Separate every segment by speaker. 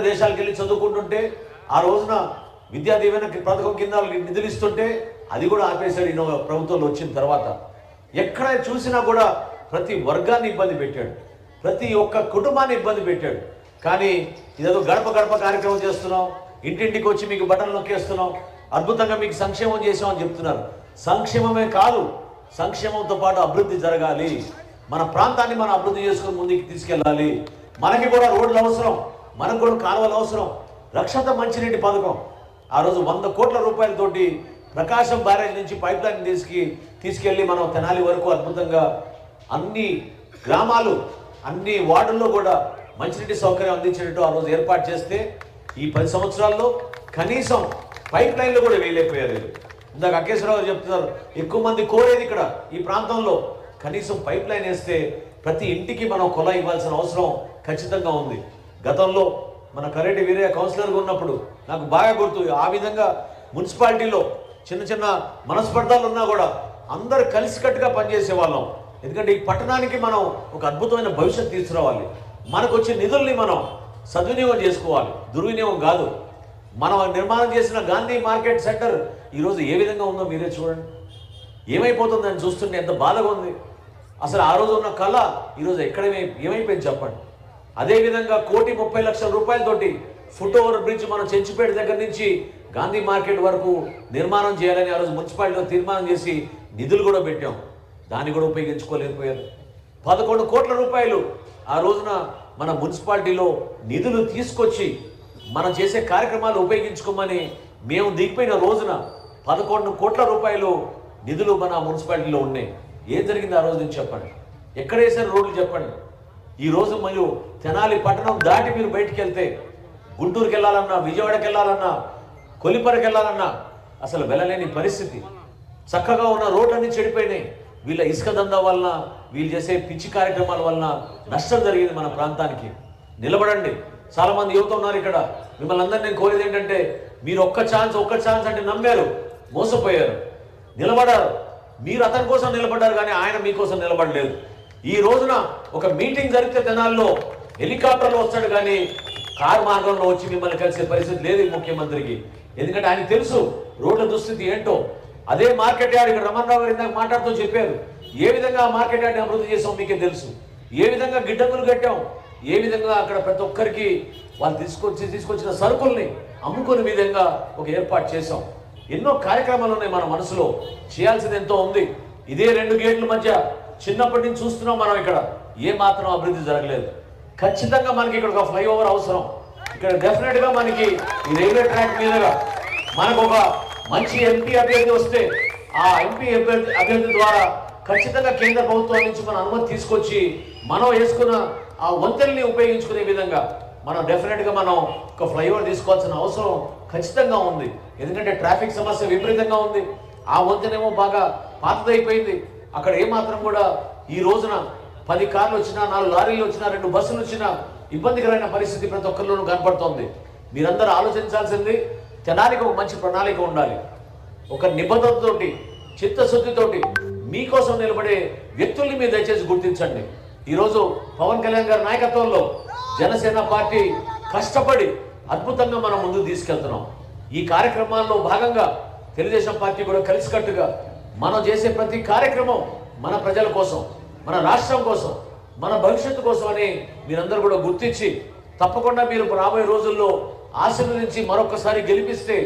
Speaker 1: దేశాలకు వెళ్ళి చదువుకుంటుంటే ఆ రోజున విద్యా దీవెన పథకం కింద నిధులు ఇస్తుంటే అది కూడా ఆపేశాడు ఈయన ప్రభుత్వంలో వచ్చిన తర్వాత. ఎక్కడ చూసినా కూడా ప్రతి వర్గాన్ని ఇబ్బంది పెట్టాడు. ప్రతి ఒక్క కుటుంబాన్ని ఇబ్బంది పెట్టాడు. కానీ ఇదేదో గడప గడప కార్యక్రమం చేస్తున్నాం ఇంటింటికి వచ్చి మీకు బటన్ నొక్కేస్తున్నాం అద్భుతంగా మీకు సంక్షేమం చేసామని చెప్తున్నారు. సంక్షేమమే కాదు సంక్షేమంతో పాటు అభివృద్ధి జరగాలి. మన ప్రాంతాన్ని మనం అభివృద్ధి చేసుకుని ముందుకు తీసుకెళ్ళాలి. మనకి కూడా రోడ్లు అవసరం. మనకు కూడా కాలువలు అవసరం. రక్షత మంచినీటి పథకం. ఆ రోజు వంద కోట్ల రూపాయలతోటి ప్రకాశం బ్యారేజ్ నుంచి పైప్ లైన్ తీసుకు తీసుకెళ్ళి మనం తెనాలి వరకు అద్భుతంగా అన్ని గ్రామాలు అన్ని వార్డుల్లో కూడా మంచినీటి సౌకర్యం అందించేటట్టు ఆ రోజు ఏర్పాటు చేస్తే ఈ పది సంవత్సరాల్లో కనీసం పైప్ లైన్లు కూడా వేయలేకపోయారు ఇందాక అకేశ్వరరావు చెప్తున్నారు ఎక్కువ మంది కోరేది ఇక్కడ ఈ ప్రాంతంలో. కనీసం పైప్ లైన్ వేస్తే ప్రతి ఇంటికి మనం కొల ఇవ్వాల్సిన అవసరం ఖచ్చితంగా ఉంది. గతంలో మన కరెంటు వీరయ్య కౌన్సిలర్గా ఉన్నప్పుడు నాకు బాగా గుర్తు. ఆ విధంగా మున్సిపాలిటీలో చిన్న చిన్న మనస్పర్ధాలు ఉన్నా కూడా అందరు కలిసికట్టుగా పనిచేసే వాళ్ళం ఎందుకంటే ఈ పట్టణానికి మనం ఒక అద్భుతమైన భవిష్యత్తు తీసుకురావాలి. మనకు వచ్చే నిధుల్ని మనం సద్వినియోగం చేసుకోవాలి. దుర్వినియోగం కాదు. మనం నిర్మాణం చేసిన గాంధీ మార్కెట్ సెంటర్ ఈరోజు ఏ విధంగా ఉందో మీరే చూడండి. ఏమైపోతుందని చూస్తుంటే ఎంత బాధగా ఉంది. అసలు ఆ రోజు ఉన్న కళ ఈరోజు ఎక్కడ ఏమైపోయింది చెప్పండి. అదేవిధంగా కోటి ముప్పై లక్షల రూపాయలతోటి ఫుట్ ఓవర్ బ్రిడ్జ్ మనం చెంచిపేట దగ్గర నుంచి గాంధీ మార్కెట్ వరకు నిర్మాణం చేయాలని ఆ రోజు మున్సిపాలిటీలో తీర్మానం చేసి నిధులు కూడా పెట్టాం. దాన్ని కూడా ఉపయోగించుకోలేకపోయారు. పదకొండు కోట్ల రూపాయలు ఆ రోజున మన మున్సిపాలిటీలో నిధులు తీసుకొచ్చి మనం చేసే కార్యక్రమాలు ఉపయోగించుకోమని మేము దిగిపోయిన రోజున పదకొండు కోట్ల రూపాయలు నిధులు మన మున్సిపాలిటీలో ఉన్నాయి. ఏం జరిగింది ఆ రోజు నుంచి చెప్పండి. ఎక్కడ వేసారు రోడ్లు చెప్పండి. ఈ రోజు తెనాలి పట్టణం దాటి మీరు బయటికి వెళ్తే గుంటూరుకి వెళ్ళాలన్నా విజయవాడకి వెళ్ళాలన్నా కొలిపరకి వెళ్ళాలన్నా అసలు వెళ్ళలేని పరిస్థితి. చక్కగా ఉన్న రోడ్లన్నీ చెడిపోయినాయి. వీళ్ళ ఇసుక దందా వలన వీళ్ళు చేసే పిచ్చి కార్యక్రమాల వలన నష్టం జరిగింది మన ప్రాంతానికి. నిలబడండి. చాలామంది యువత ఉన్నారు ఇక్కడ. మిమ్మల్ని అందరినీ నేను కోరేది ఏంటంటే మీరు ఒక్క ఛాన్స్ ఒక్క ఛాన్స్ అంటే నమ్మారు మోసపోయారు. నిలబడారు. మీరు అతని కోసం నిలబడ్డారు కానీ ఆయన మీకోసం నిలబడలేదు. ఈ రోజున ఒక మీటింగ్ జరిగితే తెనాల్లో హెలికాప్టర్లో వస్తాడు కానీ కారు మార్గంలో వచ్చి మిమ్మల్ని కలిసే పరిస్థితి లేదు ముఖ్యమంత్రికి. ఎందుకంటే ఆయన తెలుసు రోడ్ల దుస్థితి ఏంటో. అదే మార్కెట్ యార్డ్ ఇక్కడ రమణరావు గారు ఇందాక మాట్లాడుతూ చెప్పారు. ఏ విధంగా ఆ మార్కెట్ యార్డ్ని అభివృద్ధి చేసాం మీకే తెలుసు. ఏ విధంగా గిడ్డంగులు కట్టాం. ఏ విధంగా అక్కడ ప్రతి ఒక్కరికి వాళ్ళు తీసుకొచ్చి తీసుకొచ్చిన సరుకుల్ని అమ్ముకునే విధంగా ఒక ఏర్పాటు చేసాం ఎన్నో కార్యక్రమాలు ఉన్నాయి మన మనసులో. చేయాల్సింది ఎంతో ఉంది. ఇదే రెండు గేట్ల మధ్య చిన్నప్పటి నుంచి చూస్తున్నాం మనం ఇక్కడ. ఏ మాత్రం అభివృద్ధి జరగలేదు. ఖచ్చితంగా మనకి ఇక్కడ ఒక ఫ్లైఓవర్ అవసరం. ఇక్కడ డెఫినెట్గా మనకి ఈ రైల్వే ట్రాక్ మీదుగా మనకు ఒక మంచి ఎంపీ అభ్యర్థి వస్తే ఆ ఎంపీ అభ్యర్థి అభ్యర్థి ద్వారా ఖచ్చితంగా కేంద్ర ప్రభుత్వం నుంచి మన అనుమతి తీసుకొచ్చి మనం వేసుకున్న ఆ వంతెల్ని ఉపయోగించుకునే విధంగా మనం డెఫినెట్గా మనం ఒక ఫ్లైఓవర్ తీసుకోవాల్సిన అవసరం ఖచ్చితంగా ఉంది. ఎందుకంటే ట్రాఫిక్ సమస్య విపరీతంగా ఉంది. ఆ వంతెనేమో బాగా పాతదైపోయింది. అక్కడ ఏమాత్రం కూడా ఈ రోజున పది కార్లు వచ్చినా నాలుగు లారీలు వచ్చినా రెండు బస్సులు వచ్చినా ఇబ్బందికరమైన పరిస్థితి ప్రతి ఒక్కరిలోనూ కనపడుతోంది. మీరందరూ ఆలోచించాల్సింది తెనాలికి ఒక మంచి ప్రణాళిక ఉండాలి. ఒక నిబద్ధతతోటి చిత్తశుద్ధితోటి మీకోసం నిలబడే వ్యక్తుల్ని మీరు దయచేసి గుర్తించండి. ఈరోజు పవన్ కళ్యాణ్ గారి నాయకత్వంలో జనసేన పార్టీ కష్టపడి అద్భుతంగా మనం ముందుకు తీసుకెళ్తున్నాం. ఈ కార్యక్రమాల్లో భాగంగా తెలుగుదేశం పార్టీ కూడా కలిసికట్టుగా మనం చేసే ప్రతి కార్యక్రమం మన ప్రజల కోసం మన రాష్ట్రం కోసం మన భవిష్యత్తు కోసం అని మీరందరూ కూడా గుర్తించి తప్పకుండా మీరు రాబోయే రోజుల్లో ఆశీర్వదించి మరొకసారి గెలిపిస్తే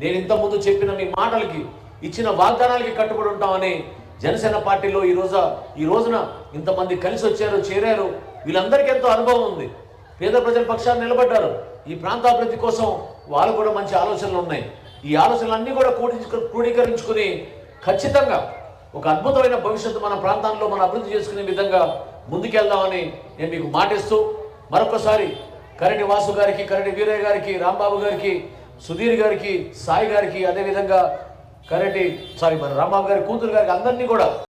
Speaker 1: నేను ఇంతకుముందు చెప్పిన మీ మాటలకి ఇచ్చిన వాగ్దానాలకి కట్టుబడి ఉంటామని జనసేన పార్టీలో ఈ రోజు ఈ రోజున ఇంతమంది కలిసి వచ్చారు చేరారు. వీళ్ళందరికీ ఎంతో అనుభవం ఉంది. పేద ప్రజల పక్షాన్ని నిలబడ్డారు. ఈ ప్రాంతాభివృద్ధి కోసం వాళ్ళు కూడా మంచి ఆలోచనలు ఉన్నాయి. ఈ ఆలోచనలన్నీ కూడా కూడి క్రోడీకరించుకుని ఖచ్చితంగా ఒక అద్భుతమైన భవిష్యత్తు మన ప్రాంతాల్లో మనం అభివృద్ధి చేసుకునే విధంగా ముందుకెళ్దామని నేను మీకు మాటిస్తూ మరొకసారి కరణి వాసు గారికి కరణి వీరయ్య గారికి రాంబాబు గారికి సుధీర్ గారికి సాయి గారికి అదేవిధంగా కరెంటి సారీ మన రాంబాబు గారి కూతురు గారికి అందరినీ కూడా